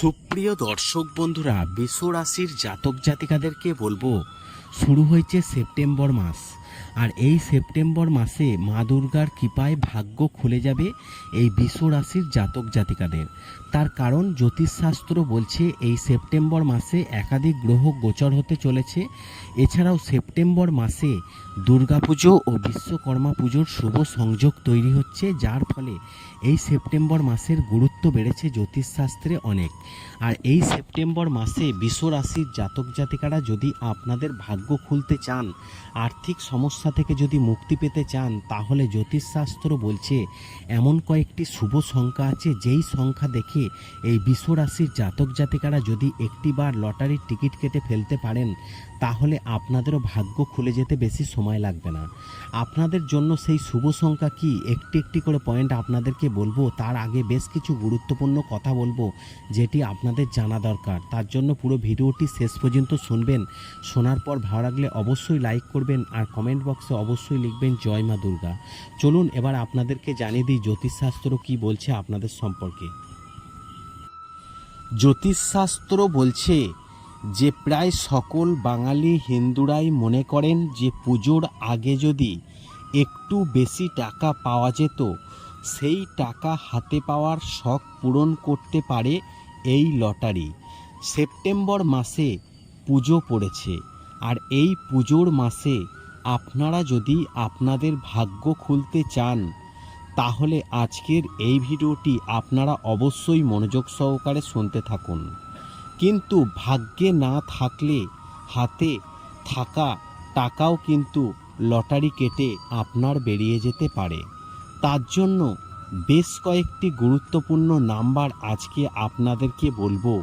সুপ্রিয় দর্শক বন্ধুরা বিশ্ব রাশির জাতক জাতিকাদেরকে বলব শুরু হয়েছে সেপ্টেম্বর মাস। আর এই সেপ্টেম্বর মাসে মা দুর্গার কৃপায় ভাগ্য খুলে যাবে এই রাশির জাতক জাতিকাদের। তার কারণ জ্যোতিষশাস্ত্র বলছে এই সেপ্টেম্বর মাসে একাধিক গ্রহ গোচর হতে চলেছে। এছাড়াও সেপ্টেম্বর মাসে দুর্গাপুজো ও বিশ্বকর্মা পুজোর শুভ সংযোগ তৈরি হচ্ছে, যার ফলে এই সেপ্টেম্বর মাসের গুরুত্ব বেড়েছে জ্যোতিষশাস্ত্রে অনেক। আর এই সেপ্টেম্বর মাসে রাশির জাতক জাতিকারা যদি আপনাদের ভাগ্য খুলতে চান, আর্থিক সমস্যা থেকে যদি মুক্তি পেতে চান, তাহলে জ্যোতিষশাস্ত্র বলছে, এমন কয়েকটি শুভ সংখ্যা আছে, যেই সংখ্যা দেখে এই বিশ্বরাশির জাতক জাতিকারা যদি একটিবার লটারির টিকিট কেটে ফেলতে পারেন তাহলে আপনাদেরও ভাগ্য খুলে যেতে বেশি সময় লাগবে না। আপনাদের জন্য সেই শুভ সংখ্যা কি? একটি একটি করে পয়েন্ট আপনাদেরকে বলব। তার আগে বেশ কিছু গুরুত্বপূর্ণ কথা বলব, যেটি আপনাদের জানা দরকার। তার জন্য পুরো ভিডিওটি শেষ পর্যন্ত শুনবেন। শোনার পর ভালো লাগলে অবশ্যই লাইক করবেন আর কমেন্ট বক্সে অবশ্যই লিখবেন, জয় মা দুর্গা। চলুন এবার আপনাদেরকে জানিয়ে দিই জ্যোতিষশাস্ত্র কি বলছে আপনাদের সম্পর্কে। জ্যোতিষশাস্ত্র বলছে যে প্রায় সকল বাঙালি হিন্দুরাই মনে করেন যে পুজোর আগে যদি একটু বেশি টাকা পাওয়া যেত, সেই টাকা হাতে পাওয়ার শখ পূরণ করতে পারে এই লটারি। সেপ্টেম্বর মাসে পুজো পড়েছে, আর এই পুজোর মাসে আপনারা যদি আপনাদের ভাগ্য খুলতে চান, তাহলে আজকের এই ভিডিওটি আপনারা অবশ্যই মনোযোগ সহকারে শুনতে থাকুন। কিন্তু ভাগ্যে না থাকলে হাতে থাকা টাকাও কিন্তু লটারি কেটে আপনার বেরিয়ে যেতে পারে। তার জন্য বেশ কয়েকটি গুরুত্বপূর্ণ নাম্বার আজকে আপনাদেরকে বলব।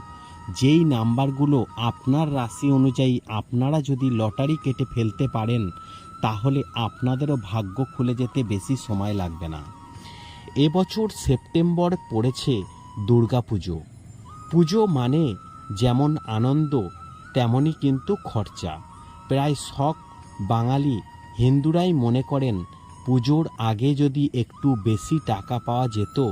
যেই নাম্বারগুলো আপনার রাশি অনুযায়ী আপনারা যদি লটারি কেটে ফেলতে পারেন, তাহলে আপনাদেরও ভাগ্য খুলে যেতে বেশি সময় লাগবে না। এবছর সেপ্টেম্বর পড়েছে দুর্গাপুজো পুজো মানে যেমন আনন্দ তেমনই কিন্তু খরচা। প্রায় শখ বাঙালি হিন্দুরাই মনে করেন, পুজোর আগে যদি একটু বেশি টাকা পাওয়া যেত,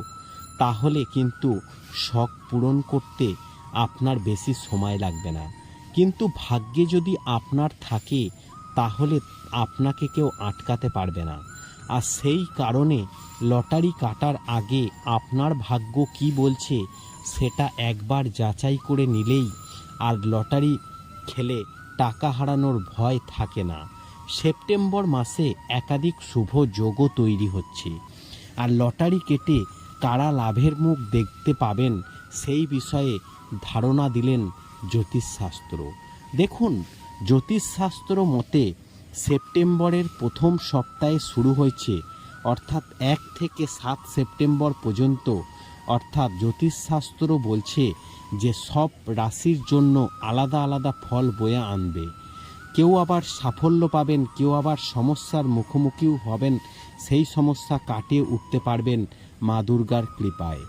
তাহলে কিন্তু শখ পূরণ করতে আপনার বেশি সময় লাগবে না। কিন্তু ভাগ্যে যদি আপনার থাকে, তাহলে আপনাকে কেউ আটকাতে পারবে না। আর সেই কারণে লটারি কাটার আগে আপনার ভাগ্য কি বলছে সেটা একবার যাচাই করে নিলেই আর লটারি খেলে টাকা হারানোর ভয় থাকে না। সেপ্টেম্বর মাসে একাধিক শুভ যোগও তৈরি হচ্ছে। আর লটারি কেটে কারা লাভের মুখ দেখতে পাবেন সেই বিষয়ে ধারণা দিলেন জ্যোতিষশাস্ত্র। দেখুন, জ্যোতিষশাস্ত্র মতে সেপ্টেম্বরের প্রথম সপ্তাহে শুরু হয়েছে, অর্থাৎ এক থেকে সাত সেপ্টেম্বর পর্যন্ত অর্থাৎ জ্যোতিষশাস্ত্র বলছে যে সব রাশির জন্য আলাদা আলাদা ফল বয়ে আনবে। কেউ আবার সাফল্য পাবেন, কেউ আবার সমস্যার মুখোমুখিও হবেন, সেই সমস্যা কাটিয়ে উঠতে পারবেন মা দুর্গার কৃপায়।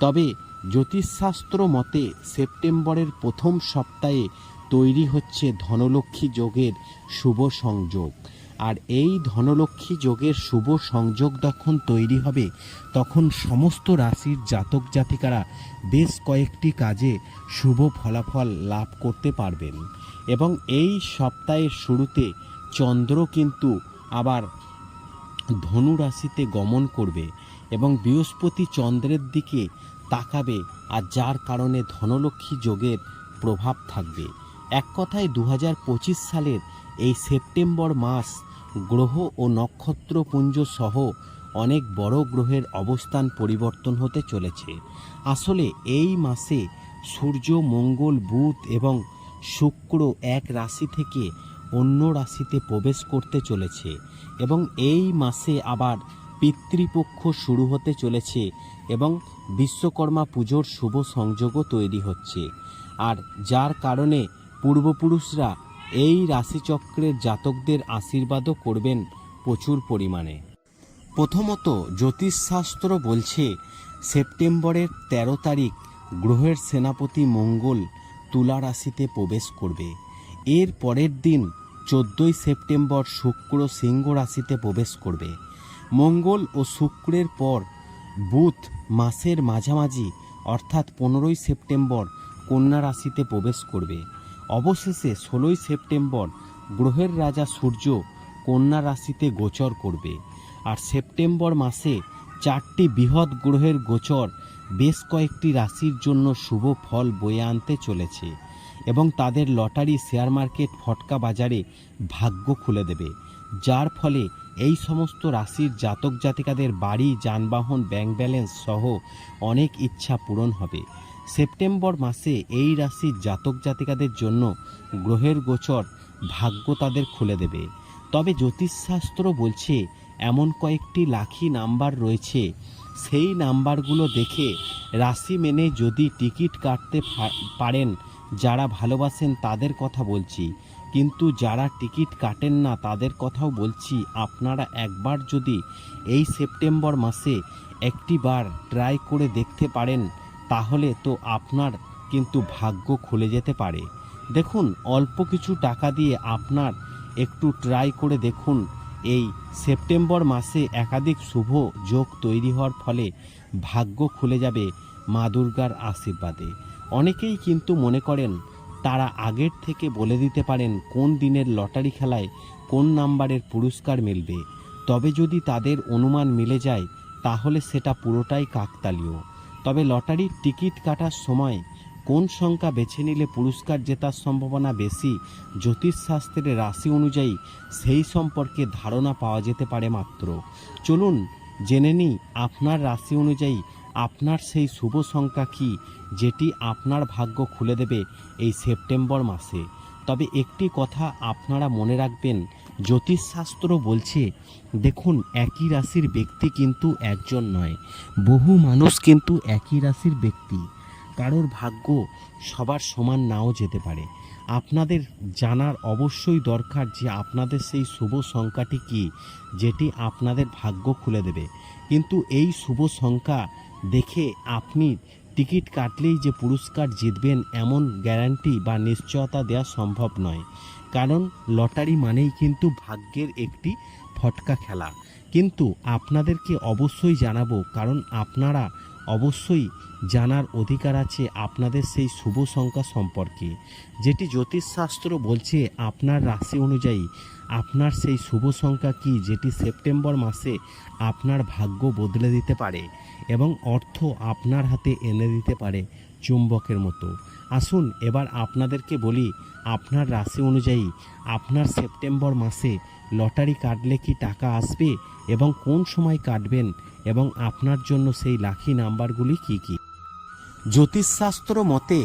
তবে জ্যোতিষশাস্ত্র মতে সেপ্টেম্বরের প্রথম সপ্তাহে তৈরি হচ্ছে ধনলক্ষ্মী যোগের শুভ সংযোগ। আর এই ধনলক্ষ্মী যোগের শুভ সংযোগ যখন তৈরি হবে, তখন সমস্ত রাশির জাতক জাতিকারা বেশ কয়েকটি কাজে শুভ ফলাফল লাভ করতে পারবেন। এবং এই সপ্তাহের শুরুতে চন্দ্র কিন্তু আবার ধনু রাশিতে গমন করবে এবং বৃহস্পতি চন্দ্রের দিকে তাকাবে আর যার কারণে ধনলক্ষ্মী যোগের প্রভাব থাকবে। এক কথায় দু হাজার পঁচিশ সালের এই সেপ্টেম্বর মাস গ্রহ ও নক্ষত্রপুঞ্জ সহ অনেক বড় গ্রহের অবস্থান পরিবর্তন হতে চলেছে। আসলে এই মাসে সূর্য, মঙ্গল, বুধ এবং শুক্র এক রাশি থেকে অন্য রাশিতে প্রবেশ করতে চলেছে এবং এই মাসে আবার পিতৃপক্ষ শুরু হতে চলেছে এবং বিশ্বকর্মা পুজোর শুভ সংযোগও তৈরি হচ্ছে। আর যার কারণে পূর্বপুরুষরা এই রাশিচক্রের জাতকদের আশীর্বাদও করবেন প্রচুর পরিমাণে। প্রথমত জ্যোতিষশাস্ত্র বলছে, সেপ্টেম্বরের ১৩ তারিখ গ্রহের সেনাপতি মঙ্গল তুলা রাশিতে প্রবেশ করবে। এর পরের দিন চোদ্দোই সেপ্টেম্বর শুক্র সিংহ রাশিতে প্রবেশ করবে। মঙ্গল ও শুক্রের পর বুধ মাসের মাঝামাঝি, অর্থাৎ পনেরোই সেপ্টেম্বর কন্যা রাশিতে প্রবেশ করবে। অবশেষে ষোলোই সেপ্টেম্বর গ্রহের রাজা সূর্য কন্যা রাশিতে গোচর করবে। আর সেপ্টেম্বর মাসে চারটি বৃহৎ গ্রহের গোচর বেশ কয়েকটি রাশির জন্য শুভ ফল বয়ে আনতে চলেছে এবং তাদের লটারি শেয়ার মার্কেট ফটকা বাজারে ভাগ্য খুলে দেবে, যার ফলে এই সমস্ত রাশির জাতক জাতিকাদের বাড়ি, যানবাহন, ব্যাংক ব্যালেন্স সহ অনেক ইচ্ছা পূরণ হবে। সেপ্টেম্বর মাসে এই রাশির জাতক জাতিকাদের জন্য গ্রহের গোচর ভাগ্য তাদের খুলে দেবে। তবে জ্যোতিষশাস্ত্র বলছে, এমন কয়েকটি লাখি নাম্বার রয়েছে। সেই নাম্বারগুলো দেখে রাশি মেনে যদি টিকিট কাটতে পারেন, যারা ভালোবাসেন তাদের কথা বলছি। কিন্তু যারা টিকিট কাটেন না তাদের কথাও বলছি, আপনারা একবার যদি এই সেপ্টেম্বর মাসে একটি বার ট্রাই করে দেখতে পারেন তাহলে তো আপনার কিন্তু ভাগ্য খুলে যেতে পারে। দেখুন, অল্প কিছু টাকা দিয়ে আপনার একটু ট্রাই করে দেখুন। এই সেপ্টেম্বর মাসে একাধিক শুভ যোগ তৈরি হওয়ার ফলে ভাগ্য খুলে যাবে মা দুর্গার আশীর্বাদে। অনেকেই কিন্তু মনে করেন, তারা আগের থেকে বলে দিতে পারেন কোন দিনের লটারি খেলায় কোন নাম্বারের পুরস্কার মিলবে। তবে যদি তাদের অনুমান মিলে যায়, তাহলে সেটা পুরোটাই কাকতালীয়। তবে লটারির টিকিট কাটার সময় কোন সংখ্যা বেছে নিলে পুরস্কার জেতার সম্ভাবনা বেশি, জ্যোতিষশাস্ত্রের রাশি অনুযায়ী সেই সম্পর্কে ধারণা পাওয়া যেতে পারে মাত্র। চলুন জেনে নিই আপনার রাশি অনুযায়ী আপনার সেই শুভ সংখ্যা কী, যেটি আপনার ভাগ্য খুলে দেবে এই সেপ্টেম্বর মাসে। তবে একটি কথা আপনারা মনে রাখবেন জ্যোতিষশাস্ত্র বলছে, দেখুন, একই রাশির ব্যক্তি কিন্তু একজন নয়। বহু মানুষ কিন্তু একই রাশির ব্যক্তি। কারোর ভাগ্য সবার সমান নাও যেতে পারে। আপনাদের জানার অবশ্যই দরকার যে আপনাদের সেই শুভ সংখ্যাটি কি, যেটি আপনাদের ভাগ্য খুলে দেবে। কিন্তু এই শুভ সংখ্যা দেখে আপনি টিকিট কাটলেই যে পুরস্কার জিতবেন এমন গ্যারান্টি বা নিশ্চয়তা দেওয়া সম্ভব নয়। কারণ লটারি মানেই কিন্তু ভাগ্যের একটি ফটকা খেলা। কিন্তু আপনাদেরকে অবশ্যই জানাব, কারণ আপনারা অবশ্যই জানার অধিকার আছে আপনাদের সেই শুভ সংখ্যা সম্পর্কে। যেটি জ্যোতিষশাস্ত্র বলছে আপনার রাশি অনুযায়ী আপনার সেই শুভ সংখ্যা কি যেটি সেপ্টেম্বর মাসে আপনার ভাগ্য বদলে দিতে পারে এবং অর্থ আপনার হাতে এনে দিতে পারে চুম্বকের মতো। আসুন এবার আপনাদেরকে বলি, আপনার রাশি অনুযায়ী আপনার সেপ্টেম্বর মাসে লটারি কাটলে কি টাকা আসবে এবং কোন সময় কাটবেন এবং আপনার জন্য সেই লাখি নাম্বারগুলি কি কি? জ্যোতিষশাস্ত্র মতে,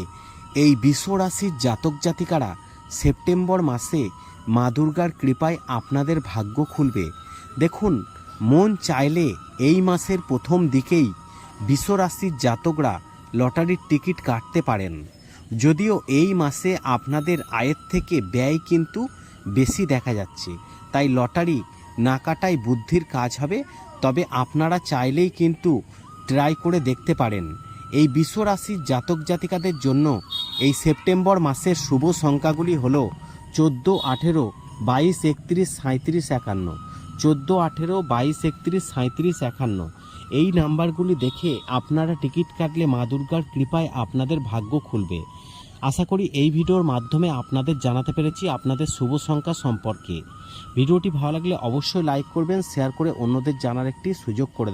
এই বিশ্ব রাশির জাতক জাতিকারা সেপ্টেম্বর মাসে মা দুর্গার কৃপায় আপনাদের ভাগ্য খুলবে। দেখুন, মন চাইলে এই মাসের প্রথম দিকেই বিশ্ব রাশির জাতকরা লটারির টিকিট কাটতে পারেন। যদিও এই মাসে আপনাদের আয়ের থেকে ব্যয় কিন্তু বেশি দেখা যাচ্ছে। তাই লটারি না কাটাই বুদ্ধির কাজ হবে, তবে আপনারা চাইলেই কিন্তু ট্রাই করে দেখতে পারেন। এই বিশ্ব রাশির জাতক জাতিকাদের জন্য এই সেপ্টেম্বর মাসের শুভ সংখ্যাগুলি হলো চোদ্দ, আঠেরো, বাইশ, একত্রিশ সাঁত্রিশ একান্ন। চোদ্দ, আঠেরো, বাইশ, একত্রিশ সাঁত্রিশ একান্ন। এই নাম্বারগুলি দেখে আপনারা টিকিট কাটলে মা দুর্গার কৃপায় আপনাদের ভাগ্য খুলবে। আশা করি এই ভিডিওর মাধ্যমে আপনাদের জানাতে পেরেছি আপনাদের শুভ সংখ্যা সম্পর্কে। ভিডিওটি ভালো লাগলে অবশ্যই লাইক করবেন, শেয়ার করে অন্যদের জানার একটি সুযোগ করে